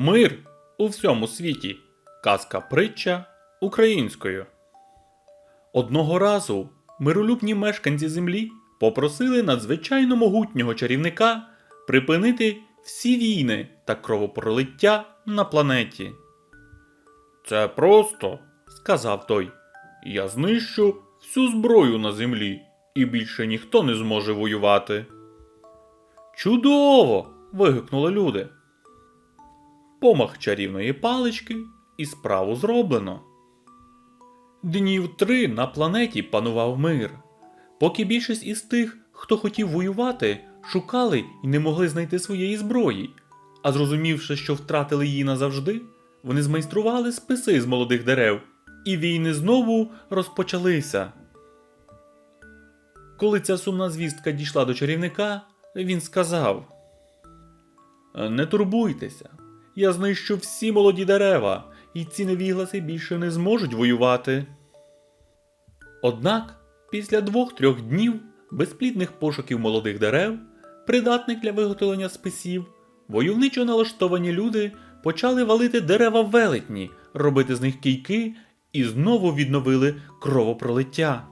Мир у всьому світі. Казка притча українською. Одного разу миролюбні мешканці землі попросили надзвичайно могутнього чарівника припинити всі війни та кровопролиття на планеті. Це просто, сказав той. Я знищу всю зброю на землі, і більше ніхто не зможе воювати. Чудово! вигукнули люди. Помах чарівної палички і справу зроблено. Днів три на планеті панував мир. Поки більшість із тих, хто хотів воювати, шукали і не могли знайти своєї зброї, а зрозумівши, що втратили її назавжди, вони змайстрували списи з молодих дерев, і війни знову розпочалися. Коли ця сумна звістка дійшла до чарівника, він сказав: Не турбуйтеся, я знищу всі молоді дерева, і ці невігласи більше не зможуть воювати. Однак, після двох-трьох днів безплідних пошуків молодих дерев, придатних для виготовлення списів, войовничо налаштовані люди почали валити дерева велетні, робити з них кійки і знову відновили кровопролиття.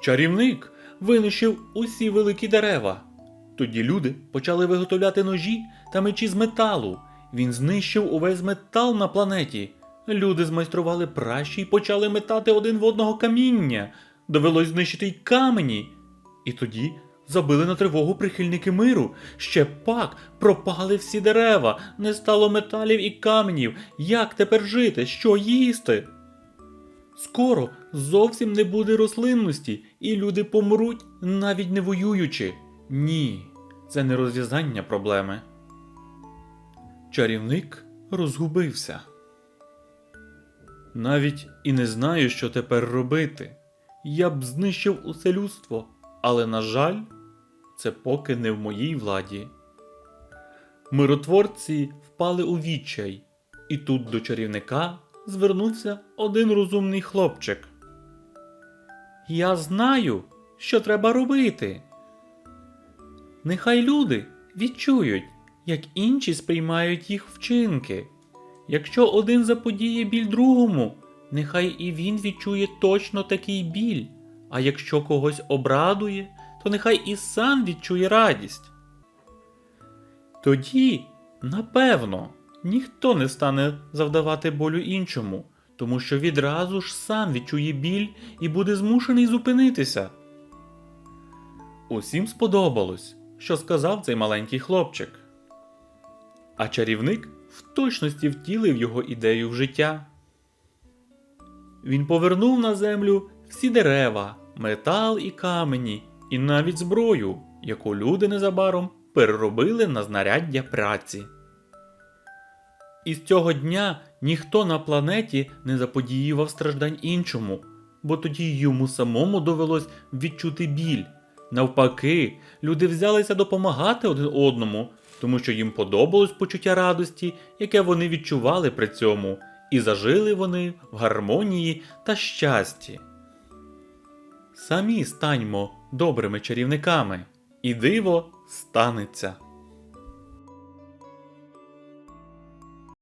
Чарівник винищив усі великі дерева. Тоді люди почали виготовляти ножі та мечі з металу. Він знищив увесь метал на планеті. Люди змайстрували пращі і почали метати один в одного каміння. Довелось знищити й камені. І тоді забили на тривогу прихильники миру. Ще пак пропали всі дерева, не стало металів і каменів. Як тепер жити? Що їсти? Скоро зовсім не буде рослинності, і люди помруть, навіть не воюючи. Ні, це не розв'язання проблеми. Чарівник розгубився. Навіть і не знаю, що тепер робити. Я б знищив усе людство, але, на жаль, це поки не в моїй владі. Миротворці впали у відчай, і тут до чарівника звернувся один розумний хлопчик. Я знаю, що треба робити. Нехай люди відчують, як інші сприймають їх вчинки. Якщо один заподіє біль другому, нехай і він відчує точно такий біль, а якщо когось обрадує, то нехай і сам відчує радість. Тоді, напевно, ніхто не стане завдавати болю іншому, тому що відразу ж сам відчує біль і буде змушений зупинитися. Усім сподобалось, що сказав цей маленький хлопчик. А чарівник в точності втілив його ідею в життя. Він повернув на землю всі дерева, метал і камені, і навіть зброю, яку люди незабаром переробили на знаряддя праці. І з цього дня ніхто на планеті не заподіював страждань іншому, бо тоді йому самому довелось відчути біль. Навпаки, люди взялися допомагати один одному, тому що їм подобалось почуття радості, яке вони відчували при цьому, і зажили вони в гармонії та щасті. Самі станьмо добрими чарівниками, і диво станеться.